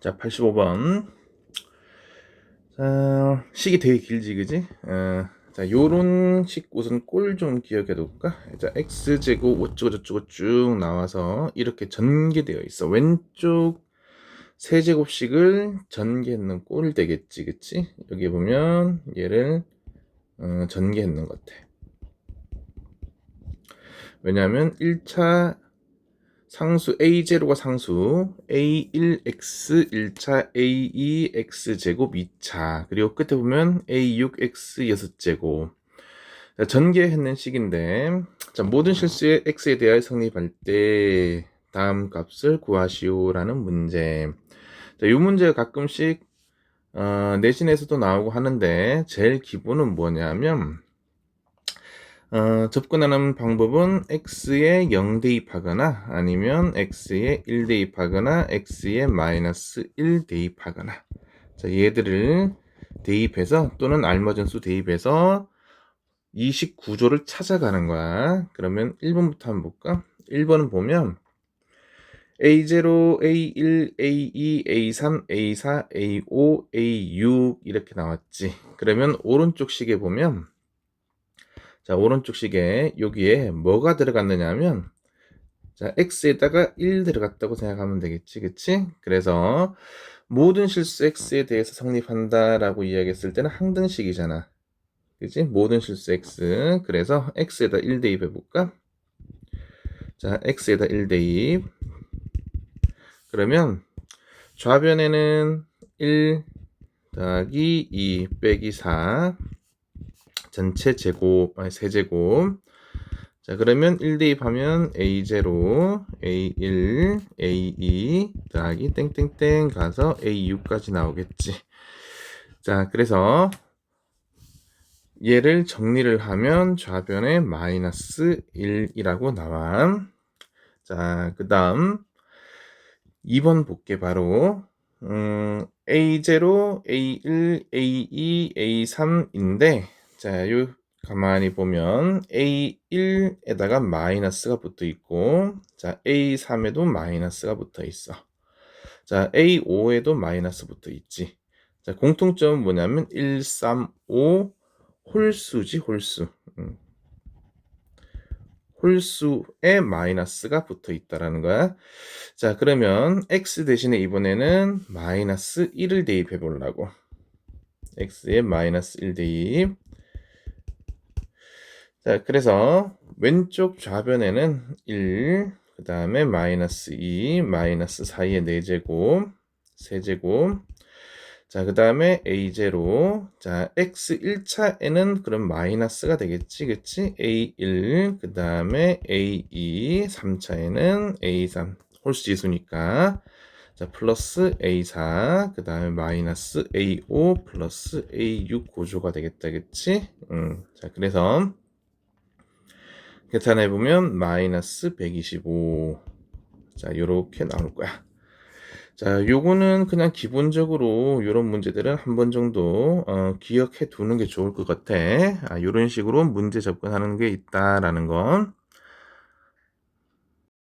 자, 85번. 자, 식이 되게 길지, 그지? 어, 자, 요런 식 우선 꼴 좀 기억해 둘까? 자, x제곱 어쩌고 저쩌고 쭉 나와서 이렇게 전개되어 있어. 왼쪽 세제곱식을 전개했는 꼴 되겠지, 그치? 여기 보면 얘를 어, 전개했는 것 같아. 왜냐하면 1차 상수 A0가 상수 A1X 1차 A2X 제곱 2차 그리고 끝에 보면 A6X 6제곱. 전개했는 식인데 자, 모든 실수의 X에 대하여 성립할 때 다음 값을 구하시오라는 문제. 자, 이 문제가 가끔씩 어, 내신에서도 나오고 하는데 제일 기본은 뭐냐면 어, 접근하는 방법은 x에 0 대입하거나 아니면 x에 1 대입하거나 x에 마이너스 1 대입하거나 자, 얘들을 대입해서 또는 알맞은 수 대입해서 이식 구조를 찾아가는 거야. 그러면 1번부터 한번 볼까? 1번은 보면 A0, A1, A2, A3, A4, A5, A6 이렇게 나왔지. 그러면 오른쪽 식에 보면 자, 오른쪽 식에 여기에 뭐가 들어갔느냐 하면 자, x에다가 1 들어갔다고 생각하면 되겠지. 그치? 그래서 모든 실수 x에 대해서 성립한다라고 이야기했을 때는 항등식이잖아. 그치? 모든 실수 x. 그래서 x에다 1 대입해 볼까? 자, x에다 1 대입. 그러면 좌변에는 1 더하기 2 빼기 4 전체 제곱, 아니 세제곱. 자, 그러면 1 대입하면 A0, A1, A2 더하기 땡땡땡 가서 A6까지 나오겠지. 자, 그래서 얘를 정리를 하면 좌변에 마이너스 1이라고 나와. 자, 그 다음 2번 볼게 바로 음, A0, A1, A2, A3인데 자, 요 가만히 보면 A1에다가 마이너스가 붙어 있고 자, A3에도 마이너스가 붙어 있어. 자, A5에도 마이너스 붙어 있지. 자, 공통점은 뭐냐면 1, 3, 5 홀수지, 홀수. 음. 홀수에 마이너스가 붙어 있다라는 거야. 자, 그러면 x 대신에 이번에는 마이너스 1을 대입해 보려고. x에 마이너스 1 대입. 자, 그래서 왼쪽 좌변에는 1, 그 다음에 마이너스 2, 마이너스 4의 4제곱, 세제곱. 자, 그 다음에 A0. 자, X 1차에는 그럼 마이너스가 되겠지, 그치? A1, 그 다음에 A2, 3차에는 A3. 홀수 지수니까. 자, 플러스 A4, 그 다음에 마이너스 A5 플러스 A6 고조가 되겠다, 그치? 음, 자, 그래서 계산해 보면 마이너스 125. 자, 요렇게 나올 거야. 자, 요거는 그냥 기본적으로 이런 문제들은 한 번 정도 어, 기억해 두는 게 좋을 것 같아. 아, 이런 식으로 문제 접근하는 게 있다라는 건.